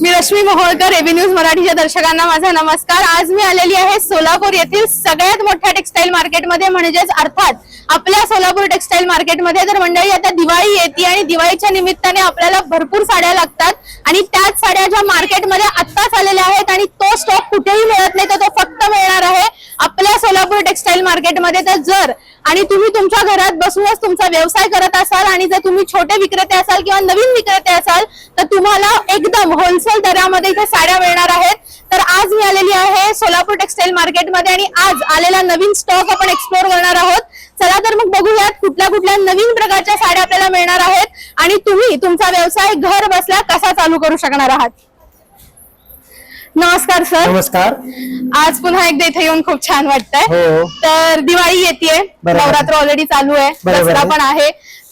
मी रश्मी मोहोळकर रेव्हिन्यूज मराठीच्या दर्शकांना माझा नमस्कार. आज मी आलेली आहे सोलापूर येथील सगळ्यात मोठ्या टेक्सटाईल मार्केटमध्ये म्हणजेच अर्थात आपल्या सोलापूर टेक्सटाईल मार्केटमध्ये तर मंडळी आता दिवाळी येते आणि दिवाळीच्या निमित्ताने आपल्याला भरपूर साड्या लागतात. आणि त्याच साड्या ज्या मार्केटमध्ये आत्ताच आलेल्या आहेत आणि तो स्टॉक कुठेही मिळत नाही तर तो फक्त मिळणार आहे आपल्या सोलापूर टेक्सटाईल मार्केटमध्ये तर जर आणि तुम्ही तुमच्या घरात बसूनच तुमचा व्यवसाय करत असाल आणि जर तुम्ही छोटे विक्रेते असाल किंवा नवीन विक्रेते असाल तर तुम्हाला एकदम होलसेल दरामध्ये इथे साड्या मिळणार आहेत. तर आज मी आलेली आहे सोलापूर टेक्सटाईल मार्केटमध्ये आणि आज आलेला नवीन स्टॉक आपण एक्सप्लोर करणार आहोत. चला तर मग बघूयात कुठल्या कुठल्या नवीन प्रकारच्या साड्या आपल्याला मिळणार आहेत आणि तुम्ही तुमचा व्यवसाय घर बसल्या कसा चालू करू शकणार आहात. नमस्कार सर. नमस्कार. आज पुन्हा एकदा इथे येऊन खूप छान वाटतंय. हो. तर दिवाळी येते बरोबर. नवरात्र ऑलरेडी चालू आहे. बरोबर दसरा. पण आहे.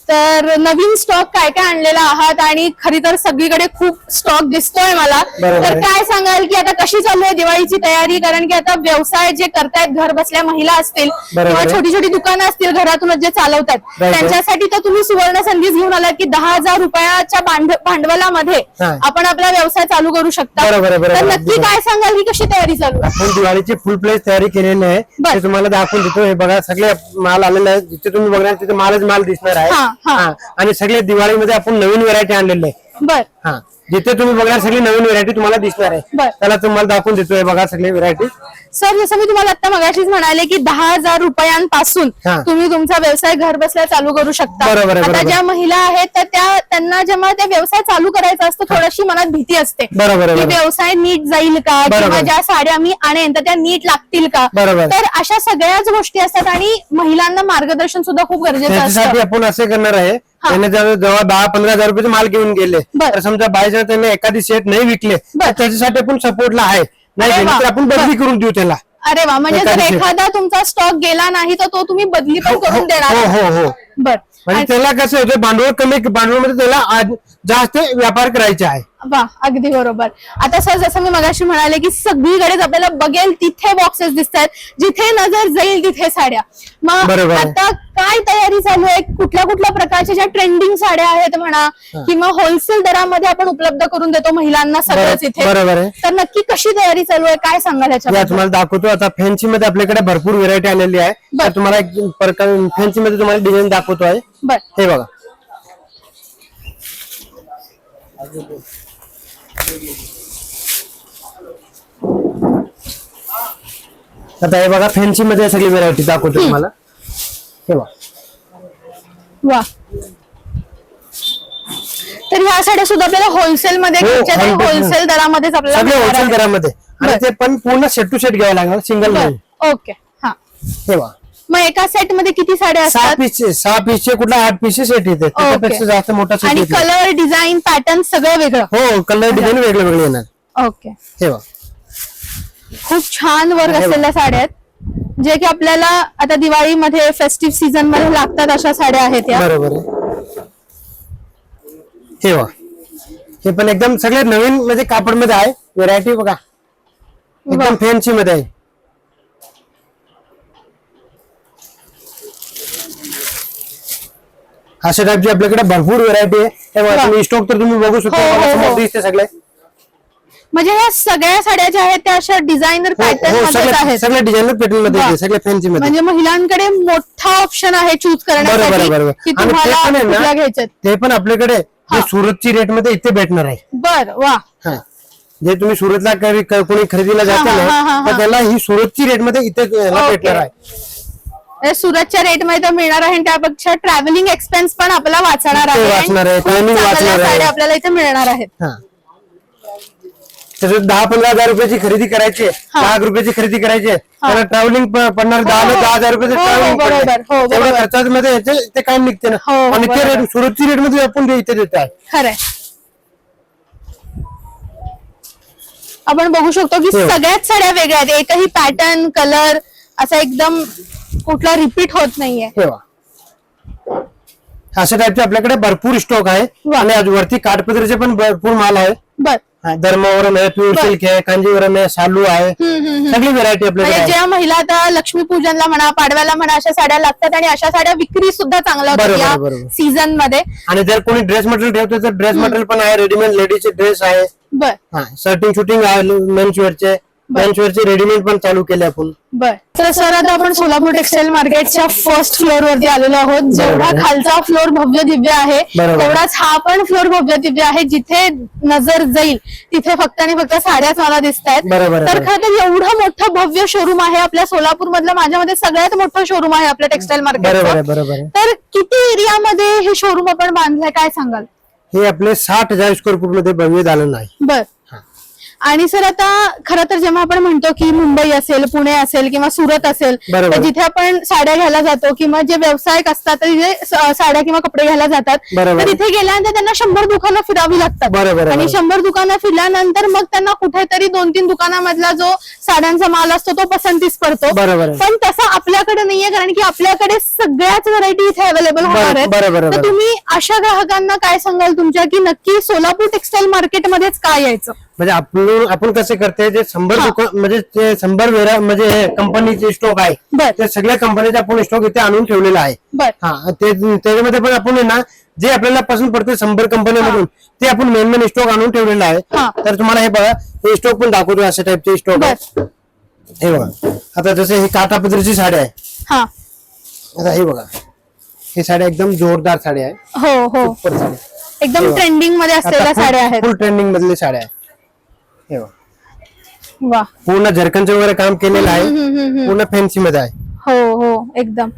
तर नवीन स्टॉक काय काय आणलेला आहात आणि खरी तर सगळीकडे खूप स्टॉक दिसतोय मला तर. काय सांगाल की आता कशी चालू आहे दिवाळीची तयारी कारण की आता व्यवसाय जे करतायत घर बसल्या महिला असतील किंवा. छोटी छोटी दुकानं असतील घरातूनच जे चालवतात. त्यांच्यासाठी तर तुम्ही सुवर्ण संधीच घेऊन आलात की दहा हजार रुपयाच्या भांड- भांडवलामध्ये. आपण आपला व्यवसाय चालू करू शकता तर. नक्की काय सांगाल की कशी तयारी चालू आहे आपण दिवाळीची फुल प्लेस तयारी केलेली आहे तुम्हाला दाखवून देतो हे बघा सगळे माल आलेले आहे जिथे तुम्ही बघणार तिथे मालच माल दिसणार आहे. आणि सगळे दिवाळीमध्ये आपण नवीन व्हरायटी आणलेले आहे. बर हा जिथे तुम्ही बघणार सगळी नवीन व्हरायटी तुम्हाला दिसणार आहे बर. त्याला तुम्हाला दाखवून देतोय बघा सगळी व्हरायटी सर जसं मी तुम्हाला आता मगाशीच म्हणाले की दहा हजार रुपयांपासून हा. तुम्ही तुमचा व्यवसाय घर बसल्या चालू करू शकता बरोबर आहे, आता बरोबर. ज्या महिला आहेत तर त्या त्यांना जेव्हा ते व्यवसाय चालू करायचा असतो थोडीशी मनात भीती असते बरोबर आहे, की बरोबर. व्यवसाय नीट जाईल का बरोबर. किंवा ज्या साड्या मी आणेन तर त्या नीट लागतील का बरोबर. तर अशा सगळ्याच गोष्टी असतात आणि महिलांना मार्गदर्शन सुद्धा खूप गरजेचं त्याच्यासाठी असतं आपण असे करणार आहे. त्याने जर जेव्हा दहा पंधरा हजार रुपयाचे माल घेऊन गेले बर. तर समजा बायचा त्याने एखादी सेट नाही विकले बर. तर त्याच्यासाठी आपण सपोर्टला आहे. नाही अरे गेले वा. तर आपण बदली करून देऊ त्याला. अरे वा. म्हणजे जर एखादी- एखादा तुमचा स्टॉक गेला नाही तर तो तुम्ही बदली पण करून देणार. हो. हो हो. बर. म्हणजे त्याला कसं होतं भांडवल कमी भांडवलमध्ये त्याला आज जास्त व्यापार करायचे आहे. वा अगदी बरोबर. आता सर जसं मी मगाशी म्हणाले की सगळीकडेच आपल्याला बघेल तिथे बॉक्सेस दिसत आहेत जिथे नजर जाईल तिथे साड्या. मग बरोबर आहे. आता काय तयारी चालू आहे? कुठल्या कुठल्या प्रकारच्या ज्या ट्रेंडिंग साड्या आहेत म्हणा किंवा होलसेल दरामध्ये आपण उपलब्ध करून देतो महिलांना सगळंच इथे. बरोबर आहे. तर नक्की कशी तयारी चालू आहे? काय सांगाल या याच्याबद्दल तुम्हाला दाखवतो. आता फॅन्सी मध्ये आपल्याकडे भरपूर व्हेरायटी आलेली आहे. तर तुम्हाला एक प्रकार फॅन्सी मध्ये तुम्हाला डिझाईन दाखवतो आहे. हे बघा. आता हे बघा फॅन्सी मध्ये सगळी व्हेरायटी दाखवतो तुम्हाला. हे बघा. वा. तर ह्या साड्या सुद्धा आपल्याला होलसेल मध्ये हो, घ्यायच्या. होलसेल दरामध्येच आपल्याला सगळे मिळणार होलसेल आहे. दरामध्ये. आणि बर. ते पण पूर्ण सेट टू सेट घ्यावं लागणार सिंगल नाही बर ओके. हा. हे बघा. मग एका सेटमध्ये किती साड्या सहा असतात? पीसचे सहा पीसचे कुठला आठ पीसचे सेट येते. त्याच्यापेक्षा जास्त मोठा सेट आणि येते कलर डिझाईन पॅटर्न सगळं वेगळं. हो कलर डिझाईन वेगळे वेगळे येणार. ओके. हे बघा. खूप छान वर्क. असलेल्या साड्या आहेत. जे की आपल्याला आता दिवाळीमध्ये फेस्टिव्ह सीझनमध्ये लागतात अशा साड्या आहेत या. बरोबर आहे. हे बघा. हे पण एकदम सगळे नवीन म्हणजे कापडमध्ये आहे. व्हेरायटी बघा. एकदम फॅन्सी मध्ये आहे. अशा टाईपची आपल्याकडे भरपूर व्हेरायटी आहे. हे बघा वा. तुम्ही स्टॉक तर तुम्ही बघू शकता. हो, हो, समोर हो. दिसते सगळे. म्हणजे ह्या सगळ्या साड्या ज्या आहेत त्या अशा डिझायनर हो, पॅटर्न हो मध्येच सगळे आहेत. सगळे डिझायनर पॅटर्नमध्ये वा. येते, सगळे फॅन्सी मध्ये. म्हणजे महिलांकडे मोठा ऑप्शन आहे चूज बरोबर करण्यासाठी बरोबर की आणि ते तुम्हाला पण आहे कुठल्या ना घ्यायच्यात. ते पण आपल्याकडे जे सुरतची रेटमध्ये इथे भेटणार आहे. बर वा. हा. जे तुम्ही सुरतला कोणी खरेदीला जाते हा, हा, हा, ना तर. त्याला ही सुरतची रेटमध्ये इथे याला ओके. भेटणार आहे. हे सुरतच्या रेटमध्ये तर मिळणार आहे आणि त्यापेक्षा ट्रॅव्हलिंग एक्सपेन्स पण आपला वाचणार ते आहे. वाचणार आहे, खूप timing चांगल्या वाचणार आहे. साड्या आपल्याला इथे मिळणार आहेत. हा. तसं दहा पंधरा हजार रुपयाची खरेदी करायची आहे, लाख रुपयाची खरेदी करायची आहे, त्याला ट्रॅव्हलिंग पडणार दहा हो, दहा हजार रुपयाचं हो, हो, ट्रॅव्हलिंग बरोबर, हो, तेवढ्या बरोबर. खर्चामध्ये याचे ते काय निघते ना. हो, हो, आणि ते बरोबर. रेट सुरतची रेटमध्ये आपण ते इथे देत आहे. खरंय आपण बघू शकतो की हो. सगळ्याच साड्या वेगळ्या आहेत. एकही पॅटर्न कलर असा एकदम कुठला रिपीट होत नाहीये. ठेवा अशा टाईपचे आपल्याकडे भरपूर स्टॉक आहे. आणि आज वरती काठपदरीचे पण भरपूर माल आहे. बर. हा, धर्मावरम आहे प्युअर सिल्क आहे कांजीवरम आहे शालू आहे. सगळी व्हरायटी आपल्याकडे म्हणजे आहे. ज्या महिला आता लक्ष्मीपूजनला म्हणा पाडव्याला म्हणा अशा साड्या लागतात आणि अशा साड्या विक्री सुद्धा चांगल्या होतात बरोबर, या बरोबर. सीझनमध्ये. आणि जर कोणी ड्रेस मटेरियल ठेवतो तर ड्रेस मटेरियल पण आहे रेडीमेड लेडीजचे ड्रेस आहे. बर. हा शर्टिंग शूटिंग मेन्स वेअरचे वेअरचे रेडीमेड पण चालू केले आपण. बर. तर सर आता आपण सोलापूर टेक्सटाईल मार्केटच्या फर्स्ट फ्लोअर वरती आलेलो आहोत. जेवढा. खालचा फ्लोअर भव्य दिव्य आहे. तेवढाच हा पण फ्लोअर भव्य दिव्य आहे. जिथे नजर जाईल तिथे फक्त आणि फक्त साड्याच मला दिसत आहेत तर. खरं तर एवढं मोठं भव्य शोरूम आहे आपल्या सोलापूर मधलं माझ्यामध्ये सगळ्यात मोठं शोरूम आहे आपल्या टेक्सटाईल मार्केट तर किती एरियामध्ये हे शोरूम आपण बांधलंय काय सांगाल? हे आपले साठ हजार स्क्वेअर फूटमध्ये भव्य झालं नाही. बर. आणि सर आता खरं तर जेव्हा आपण म्हणतो की मुंबई असेल पुणे असेल किंवा सुरत असेल. तर जिथे आपण साड्या घ्यायला जातो किंवा जे व्यावसायिक असतात तिथे साड्या किंवा कपडे घ्यायला जातात. तर तिथे गेल्यानंतर त्यांना शंभर दुकानं फिरावी लागतात आणि. शंभर दुकानं फिरल्यानंतर मग त्यांना कुठेतरी दोन तीन दुकानामधला जो साड्यांचा माल असतो तो पसंतीस पडतो. पण तसं आपल्याकडे नाहीये कारण की आपल्याकडे सगळ्याच व्हरायटी इथे अवेलेबल होणार आहेत तर. तुम्ही अशा ग्राहकांना काय सांगाल तुमच्या की नक्की सोलापूर टेक्सटाईल मार्केटमध्येच काय यायचं म्हणजे आपण आपण कसे करते जे शंभर हा. दुकान म्हणजे ते शंभर वेळा म्हणजे हे कंपनीचे स्टॉक आहे. बर. ते सगळ्या कंपनीचा आपण स्टॉक इथे आणून ठेवलेला आहे. बर. हा ते त्याच्यामध्ये पण आपण आहे ना जे आपल्याला पसंत पडते शंभर कंपन्यांमधून ते आपण मेन मेन स्टॉक आणून ठेवलेला हा. आहे तर तुम्हाला हे बघा हे स्टॉक पण दाखवतो अशा टाईपचे स्टॉक आहे. हे बघा. आता जसे हे काठापदरीची साडी आहे. हा. आता हे बघा. ही साड्या एकदम जोरदार साड्या आहे. हो हो. सुपर एकदम ट्रेंडिंगमध्ये असलेल्या साड्या आहेत. फुल ट्रेंडिंग मधली साड्या आहे. हे वा. पूर्ण झरकनचं वगैरे काम केलेलं आहे. पूर्ण फॅन्सी मध्ये आहे. हो हो एकदम.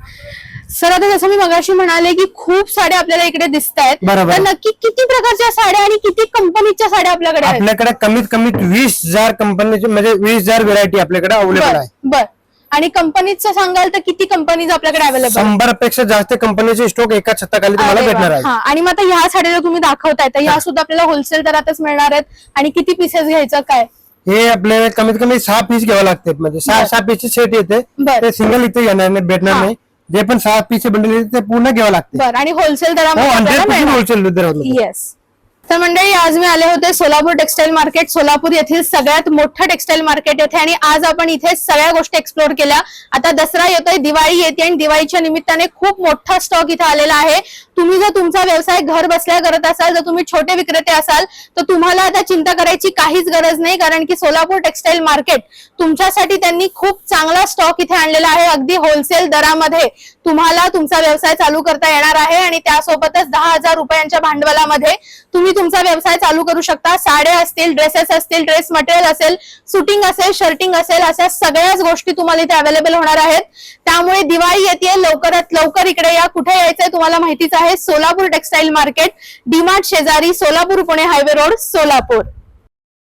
सर आता जसं मी मगाशी म्हणाले की खूप साड्या आपल्याला इकडे दिसत आहेत. तर नक्की किती प्रकारच्या साड्या आणि किती कंपनीच्या साड्या आपल्याकडे आहेत? आपल्याकडे कमीत कमी वीस हजार कंपनीचे म्हणजे वीस हजार व्हेरायटी आपल्याकडे अवेलेबल आहे. बर. आणि कंपनीचं सांगाल तर किती कंपनीज आपल्याकडे अवेलेबल शंभरपेक्षा जास्त कंपनीचे स्टॉक एका छताखाली तुम्हाला भेटणार आहे आणि मग आता ह्या साड्या तुम्ही दाखवताय तर ह्या सुद्धा आपल्याला होलसेल दरातच मिळणार आहेत. आणि किती पीसेस घ्यायचं काय? हे आपल्याला कमीत कमी सहा पीस घ्यावं लागते. म्हणजे सहा. सहा पीसचे सेट येते. ते सिंगल इथे येणार नाही भेटणार. नाही. जे पण सहा पीस बंडल येते ते पूर्ण घ्यावं लागते. आणि होलसेल दरामध्ये. होलसेल दरामध्ये येस तर मंडळी आज मी आले होते सोलापूर टेक्सटाईल मार्केट सोलापूर येथील सगळ्यात मोठं टेक्सटाईल मार्केट येथे आणि आज आपण इथे सगळ्या गोष्टी एक्सप्लोर केल्या. आता दसरा येतोय दिवाळी येते आणि दिवाळीच्या निमित्ताने खूप मोठा स्टॉक इथे आलेला आहे. तुम्ही जर तुमचा व्यवसाय घर बसल्या करत असाल जर तुम्ही छोटे विक्रेते असाल तर तुम्हाला आता चिंता करायची काहीच गरज नाही कारण की सोलापूर टेक्सटाईल मार्केट तुमच्यासाठी त्यांनी खूप चांगला स्टॉक इथे आणलेला आहे. अगदी होलसेल दरामध्ये तुम्हाला तुमचा व्यवसाय चालू करता येणार आहे आणि त्यासोबतच दहा हजार रुपयांच्या भांडवलामध्ये तुम्ही तुमचा व्यवसाय चालू करू शकता. साड्या असतील ड्रेसेस असतील ड्रेस मटेरियल असेल सुटिंग असेल शर्टिंग असेल अशा सगळ्याच गोष्टी तुम्हाला इथे अवेलेबल होणार आहेत. त्यामुळे दिवाळी येते लवकरात लवकर इकडे या. कुठे यायचंय तुम्हाला माहितीच आहे. सोलापूर टेक्सटाईल मार्केट डीमार्ट शेजारी सोलापूर पुणे हायवे रोड सोलापूर.